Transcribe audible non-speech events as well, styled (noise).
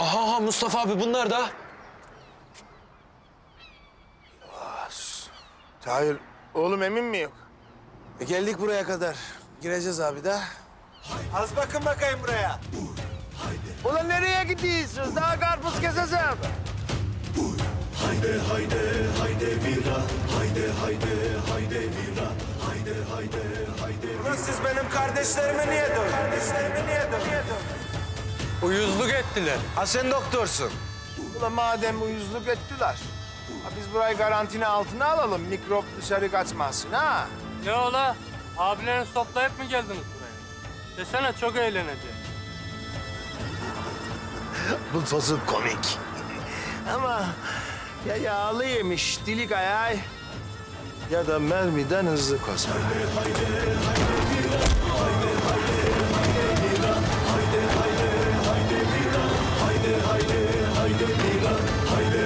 Ha ha Mustafa abi bunlar da. Tahir, oğlum emin mi yok? E geldik buraya kadar. Gireceğiz abi de. Az bakın bakayım buraya. Ulan nereye gidiyorsunuz? Daha karpuz keseceğim. Ulan siz benim kardeşlerimi niye dövdünüz? Kardeşlerimi niye dövdünüz? Uyuzluk ettiler. Ha sen doktorsun. Ulan madem uyuzluk ettiler. Ha biz burayı garantine altına alalım. Mikrop dışarı kaçmasın ha. Ne ola? Abileriniz toplayıp mı geldiniz buraya? Desene çok eğleneceğiz. (laughs) Bu tozu komik. (laughs) Ama ya yağlı yemiş dilik ayağı ya da mermiden hızlı koşar. Haydi eyvah, haydi.